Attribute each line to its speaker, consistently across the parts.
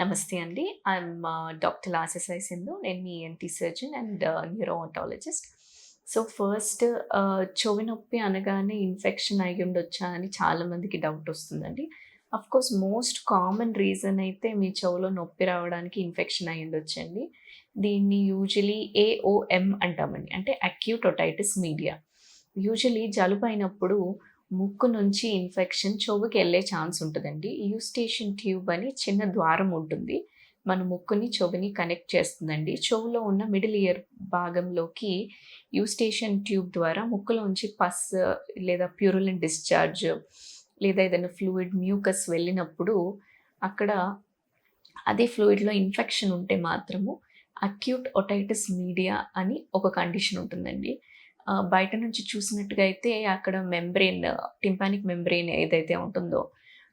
Speaker 1: నమస్తే అండి. I'm doctor లాసెసై సింధు. నేను మీ ENT surgeon and neurotologist. So, first చెవి నొప్పి అనగానే ఇన్ఫెక్షన్ అయ్యుండొచ్చా అని చాలామందికి డౌట్ వస్తుందండి. అఫ్‌కోర్స్ మోస్ట్ కామన్ రీజన్ అయితే మీ చెవులో నొప్పి రావడానికి ఇన్ఫెక్షన్ అయ్యుండొచ్చండి. దీన్ని యూజువలీ ఏఓఎం అంటామండి. అంటే అక్యూట్ ఒటైటిస్ మీడియా. జలుబు అయినప్పుడు ముక్కు నుంచి ఇన్ఫెక్షన్ చెవుకి వెళ్ళే ఛాన్స్ ఉంటదండి. యూస్టేషన్ ట్యూబ్ అని చిన్న ద్వారం ఉంటుంది. మన ముక్కుని, చెవిని కనెక్ట్ చేస్తుందండి. చెవులో ఉన్న మిడిల్ ఇయర్ భాగంలోకి యూస్టేషన్ ట్యూబ్ ద్వారా ముక్కులోంచి పస్ లేదా ప్యూరులెంట్ డిశ్చార్జ్ లేదా ఏదైనా ఫ్లూయిడ్, మ్యూకస్ వెళ్ళినప్పుడు అక్కడ అదే ఫ్లూయిడ్‌లో ఇన్ఫెక్షన్ ఉంటే మాత్రము అక్యూట్ ఒటైటిస్ మీడియా అని ఒక కండిషన్ ఉంటుందండి. బయట నుంచి చూసినట్టుగా అయితే అక్కడ మెంబ్రెయిన్ టింపానిక్ మెంబ్రెయిన్ ఏదైతే ఉంటుందో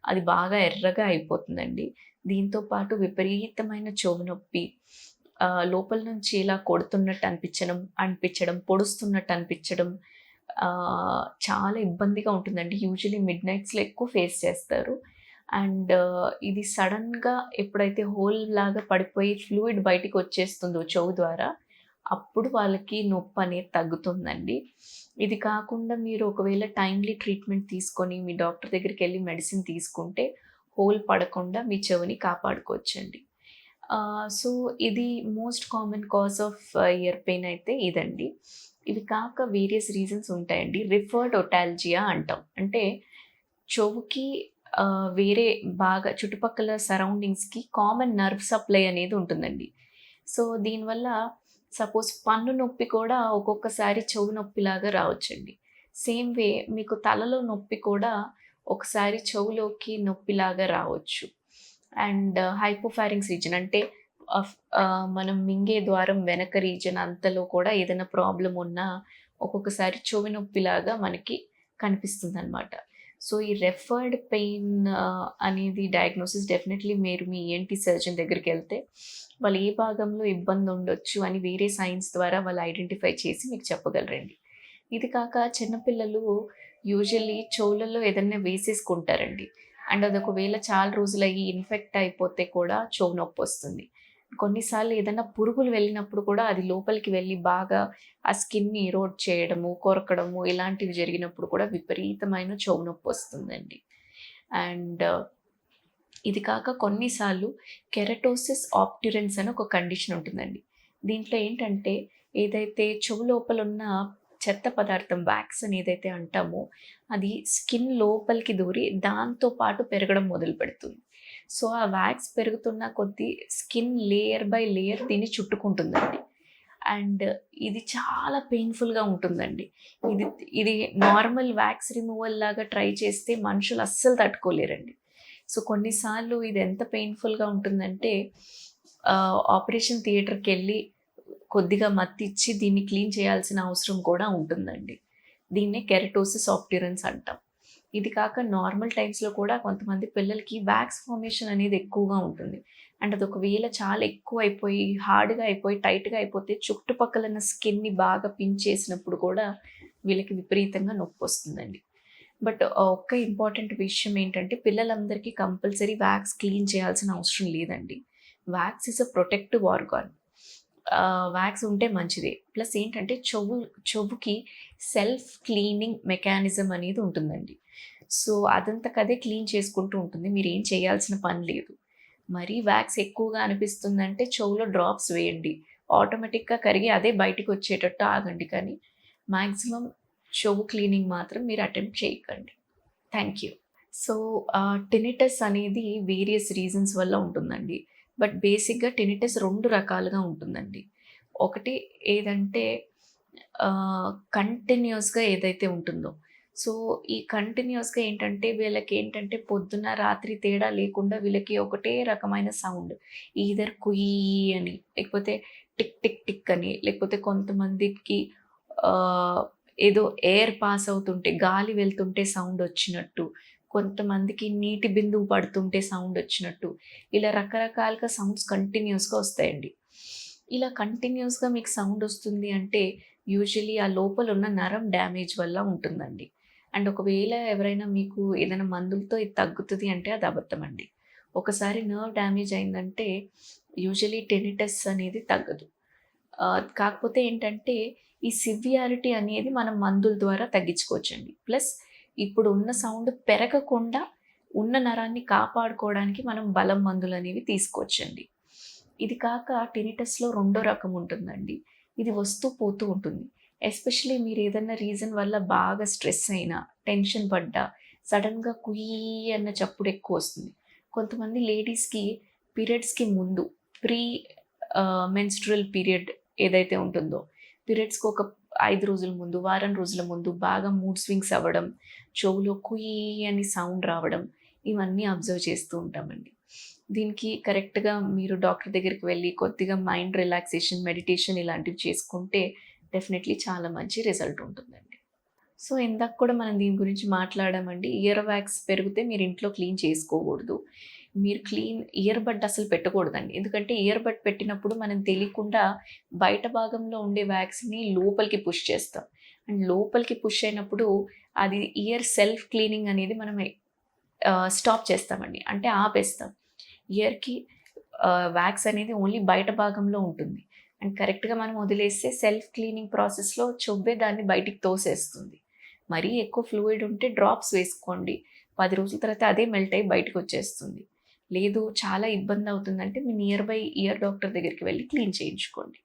Speaker 1: అది బాగా ఎర్రగా అయిపోతుందండి. దీంతో పాటు విపరీతమైన చెవు నొప్పి, లోపల నుంచి ఇలా కొడుతున్నట్టు అనిపించడం అనిపించడం, పొడుస్తున్నట్టు అనిపించడం చాలా ఇబ్బందిగా ఉంటుందండి. యూజువల్లీ మిడ్ నైట్స్‌లో ఎక్కువ ఫేస్ చేస్తారు. అండ్ ఇది సడన్గా ఎప్పుడైతే హోల్ లాగా పడిపోయి ఫ్లూయిడ్ బయటికి వచ్చేస్తుందో చెవు ద్వారా అప్పుడు వాళ్ళకి నొప్పి అనేది తగ్గుతుందండి. ఇది కాకుండా మీరు ఒకవేళ టైమ్‌లీ ట్రీట్మెంట్ తీసుకొని మీ డాక్టర్ దగ్గరికి వెళ్ళి మెడిసిన్ తీసుకుంటే హోల్ పడకుండా మీ చెవిని కాపాడుకోవచ్చండి. సో, ఇది most common cause of ear pain అయితే ఇదండి. ఇవి కాక వేరియస్ రీజన్స్ ఉంటాయండి. రిఫర్డ్ ఒటాల్జియా అంటాం. అంటే చెవుకి వేరే బాగా చుట్టుపక్కల సరౌండింగ్స్‌కి కామన్ నర్వ్ సప్లై అనేది ఉంటుందండి. సో, దీనివల్ల సపోజ్ పన్ను నొప్పి కూడా ఒక్కొక్కసారి చెవు నొప్పిలాగా రావచ్చండి. సేమ్ వే మీకు తలలో నొప్పి కూడా ఒకసారి చెవులోకి నొప్పిలాగా రావచ్చు. అండ్ హైపోఫారింక్స్ రీజన్ అంటే అఫ్ మనం మింగే ద్వారం వెనక రీజన్ అంతలో కూడా ఏదైనా ప్రాబ్లం ఉన్నా ఒక్కొక్కసారి చెవి నొప్పిలాగా మనకి కనిపిస్తుంది అనమాట సో, ఈ రెఫర్డ్ పెయిన్ అనేది డయాగ్నోసిస్ డెఫినెట్‌లీ మీరు మీ ఈఎన్‌టి సర్జన్ దగ్గరికి వెళ్తే వాళ్ళు ఏ భాగంలో ఇబ్బంది ఉండొచ్చు అని వేరే సైన్స్ ద్వారా వాళ్ళు ఐడెంటిఫై చేసి మీకు చెప్పగలరండి. ఇది కాక చిన్నపిల్లలు యూజువల్లీ చెవులలో ఏదన్నా వేసేసుకుంటారండి. అండ్ అది ఒకవేళ చాలా రోజులయ్యి ఇన్ఫెక్ట్ అయిపోతే కూడా చెవు నొప్పి వస్తుంది కొన్నిసార్లు ఏదైనా పురుగులు వెళ్ళినప్పుడు కూడా అది లోపలికి వెళ్ళి బాగా ఆ స్కిన్‌ని ఎరోడ్ చేయడము, కొరకడము ఇలాంటివి జరిగినప్పుడు కూడా విపరీతమైన చెవు నొప్పి వస్తుందండి అండ్ ఇది కాక కొన్నిసార్లు కెరటోసిస్ ఆప్టిరెన్స్ అని ఒక కండిషన్ ఉంటుందండి. దీంట్లో ఏంటంటే ఏదైతే చెవు లోపల ఉన్న చెత్త పదార్థం వ్యాక్స్ అని ఏదైతే అంటామో అది స్కిన్ లోపలికి దూరి దాంతో పాటు పెరగడం మొదలుపెడుతుంది. సో, ఆ వ్యాక్స్ పెరుగుతున్న కొద్దీ స్కిన్ లేయర్ బై లేయర్ దీన్ని చుట్టుకుంటుందండి. అండ్ ఇది చాలా పెయిన్‌ఫుల్‌గా ఉంటుందండి. ఇది ఇది నార్మల్ వ్యాక్స్ రిమూవల్ లాగా ట్రై చేస్తే మనుషులు అస్సలు తట్టుకోలేరండి. సో, కొన్నిసార్లు ఇది ఎంత పెయిన్‌ఫుల్‌గా ఉంటుందంటే ఆపరేషన్ థియేటర్కి వెళ్ళి కొద్దిగా మత్తిచ్చి దీన్ని క్లీన్ చేయాల్సిన అవసరం కూడా ఉంటుందండి. దీన్నే కెరటోసిస్ ఆప్టిరెన్స్ అంటాం. ఇది కాక నార్మల్ టైమ్స్‌లో కూడా కొంతమంది పిల్లలకి వ్యాక్స్ ఫార్మేషన్ అనేది ఎక్కువగా ఉంటుంది. అండ్ అది ఒకవేళ చాలా ఎక్కువ అయిపోయి హార్డ్‌గా అయిపోయి టైట్‌గా అయిపోతే చుట్టుపక్కల ఉన్న స్కిన్‌ని బాగా పించ్ చేసినప్పుడు కూడా వీళ్ళకి విపరీతంగా నొప్పి వస్తుందండి బట్ ఒక్క ఇంపార్టెంట్ విషయం ఏంటంటే పిల్లలందరికీ కంపల్సరీ వ్యాక్స్ క్లీన్ చేయాల్సిన అవసరం లేదండి. Wax is a protective organ. Wax ఉంటే మంచిదే. ప్లస్ ఏంటంటే చెవు చెవుకి సెల్ఫ్ క్లీనింగ్ మెకానిజం అనేది ఉంటుందండి. సో, అదంతకదే క్లీన్ చేసుకుంటూ ఉంటుంది. మీరేం చేయాల్సిన పని లేదు. మరీ వ్యాక్స్ ఎక్కువగా అనిపిస్తుందంటే చెవులో డ్రాప్స్ వేయండి. ఆటోమేటిక్‌గా కరిగి అదే బయటికి వచ్చేటట్టు ఆగండి కానీ మ్యాక్సిమం చెవు క్లీనింగ్ మాత్రం మీరు అటెంప్ట్ చేయకండి. Thank you. So, tinnitus tinnitus అనేది వేరియస్ రీజన్స్ వల్ల ఉంటుందండి. బట్ బేసిక్‌గా టెనిటస్ రెండు రకాలుగా ఉంటుందండి. ఒకటి ఏదంటే కంటిన్యూస్గా ఏదైతే ఉంటుందో. సో, ఈ కంటిన్యూస్గా ఏంటంటే వీళ్ళకి ఏంటంటే పొద్దున, రాత్రి తేడా లేకుండా వీళ్ళకి ఒకటే రకమైన సౌండ్. ఈదర్ కుయీ అని, లేకపోతే టిక్ టిక్ టిక్ అని, లేకపోతే కొంతమందికి ఏదో ఎయిర్ పాస్ అవుతుంటే గాలి వెళ్తుంటే సౌండ్ వచ్చినట్టు, కొంతమందికి నీటి బిందువు పడుతుంటే సౌండ్ వచ్చినట్టు, ఇలా రకరకాలుగా సౌండ్స్ కంటిన్యూస్గా వస్తాయండి. ఇలా కంటిన్యూస్గా మీకు సౌండ్ వస్తుంది అంటే యూజువల్లీ ఆ లోపల ఉన్న నరం డ్యామేజ్ వల్ల ఉంటుందండి. అండ్ ఒకవేళ ఎవరైనా మీకు ఏదైనా మందులతో ఇది తగ్గుతుంది అంటే అది అబద్ధమండి. ఒకసారి నర్వ్ డ్యామేజ్ అయిందంటే యూజువలీ టెనిటస్ అనేది తగ్గదు కాకపోతే ఏంటంటే ఈ సివియారిటీ అనేది మనం మందుల ద్వారా తగ్గించుకోవచ్చండి ప్లస్ ఇప్పుడు ఉన్న సౌండ్ పెరగకుండా ఉన్న నరాన్ని కాపాడుకోవడానికి మనం బలం మందులు అనేవి తీసుకోవచ్చండి ఇది కాక టెనిటస్లో రెండో రకం ఉంటుందండి. ఇది వస్తూ పోతూ ఉంటుంది. ఎస్పెషలీ మీరు ఏదైనా రీజన్ వల్ల బాగా స్ట్రెస్ అయినా టెన్షన్ పడ్డా సడన్గా కుయ్యి అన్న చప్పుడు ఎక్కువ వస్తుంది. కొంతమంది లేడీస్కి పీరియడ్స్కి ముందు ప్రీ మెన్స్ట్రల్ పీరియడ్ ఏదైతే ఉంటుందో పీరియడ్స్కి ఒక ఐదు రోజుల ముందు వారం రోజుల ముందు బాగా మూడ్ స్వింగ్స్ అవ్వడం చెవులో కుయి అని సౌండ్ రావడం ఇవన్నీ అబ్జర్వ్ చేస్తూ ఉంటామండి. దీనికి కరెక్ట్గా మీరు డాక్టర్ దగ్గరికి వెళ్ళి కొద్దిగా మైండ్ రిలాక్సేషన్ మెడిటేషన్ ఇలాంటివి చేసుకుంటే డెఫినెట్లీ చాలా మంచి రిజల్ట్ ఉంటుందండి. సో ఇందాక కూడా మనం దీని గురించి మాట్లాడామండి. ఇయర్ వ్యాక్స్ పెరిగితే మీరు ఇంట్లో క్లీన్ చేసుకోకూడదు. మీరు క్లీన్ ఇయర్ బడ్ అసలు పెట్టకూడదండి. ఎందుకంటే ఇయర్ బడ్ పెట్టినప్పుడు మనం తెలియకుండా బయట భాగంలో ఉండే వ్యాక్స్ని లోపలికి పుష్ చేస్తాం. అండ్ లోపలికి పుష్ అయినప్పుడు అది ఇయర్ సెల్ఫ్ క్లీనింగ్ అనేది మనం స్టాప్ చేస్తామండి. అంటే ఆపేస్తాం. ఇయర్కి వ్యాక్స్ అనేది ఓన్లీ బయట భాగంలో ఉంటుంది. అండ్ కరెక్ట్గా మనం వదిలేస్తే సెల్ఫ్ క్లీనింగ్ ప్రాసెస్లో చొబ్బే దాన్ని బయటికి తోసేస్తుంది. మరీ ఎక్కువ ఫ్లూయిడ్ ఉంటే డ్రాప్స్ వేసుకోండి. పది రోజుల తర్వాత అదే మెల్ట్ అయ్యి బయటకు వచ్చేస్తుంది. లేదు చాలా ఇబ్బంది అవుతుందంటే మీ నియర్ బై ఇయర్ డాక్టర్ దగ్గరికి వెళ్ళి క్లీన్ చేయించుకోండి.